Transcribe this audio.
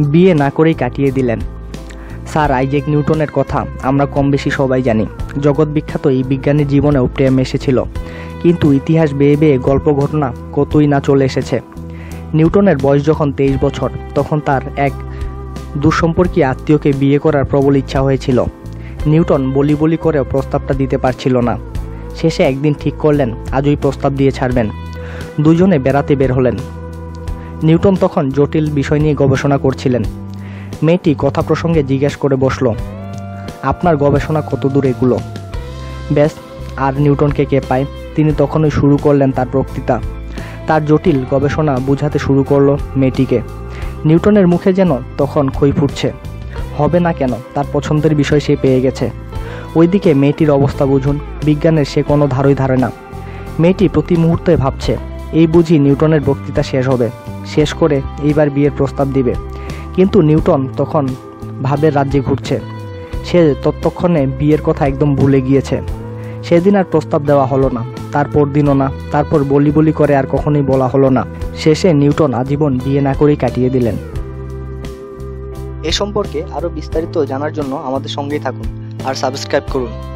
বিয়ে না করেই কাটিয়ে দিলেন। স্যার, আইজেক নিউটনের কথা আমরা কম বেশি সবাই জানি। জগৎ বিখ্যাত এই বিজ্ঞানীর জীবনেও প্রেম এসেছিল। কিন্তু ইতিহাস বেয়ে বেয়ে গল্প ঘটনা কতই না চলে এসেছে। নিউটনের বয়স যখন তেইশ বছর, তখন তার এক দুঃসম্পর্কী আত্মীয়কে বিয়ে করার প্রবল ইচ্ছা হয়েছিল। নিউটন বলি বলি করেও প্রস্তাবটা দিতে পারছিল না। শেষে একদিন ঠিক করলেন, আজই প্রস্তাব দিয়ে ছাড়বেন। দুজনে বেড়াতে বের হলেন। নিউটন তখন জটিল বিষয় নিয়ে গবেষণা করছিলেন। মেয়েটি কথা প্রসঙ্গে জিজ্ঞেস করে বসল, আপনার গবেষণা কত দূর এগুলো? ব্যাস আর নিউটনকে কে পায়? তিনি তখনই শুরু করলেন তার বক্তৃতা। তার জটিল গবেষণা বুঝাতে শুরু করল মেয়েটিকে। নিউটনের মুখে যেন তখন খই ফুটছে। হবে না কেন, তার পছন্দের বিষয় সে পেয়ে গেছে। ওইদিকে মেয়েটির অবস্থা বুঝুন, বিজ্ঞানের সে কোনো ধারই ধারে না। মেয়েটি প্রতি মুহূর্তে ভাবছে, এই বুঝি নিউটনের বক্তৃতা শেষ হবে। শেষ করে এইবার বিয়ের প্রস্তাব দিবে। কিন্তু নিউটন তখন ভাবের রাজ্যে ঘুরছে। সে ততক্ষণে বিয়ের কথা একদম ভুলে গিয়েছে। সেদিন আর প্রস্তাব দেওয়া হলো না। তারপর দিনও না। তারপর বলি বলি করে আর কখনোই বলা হলো না। শেষে নিউটন আজীবন বিয়ে না করেই কাটিয়ে দিলেন। এ সম্পর্কে আরও বিস্তারিত জানার জন্য আমাদের সঙ্গেই থাকুন আর সাবস্ক্রাইব করুন।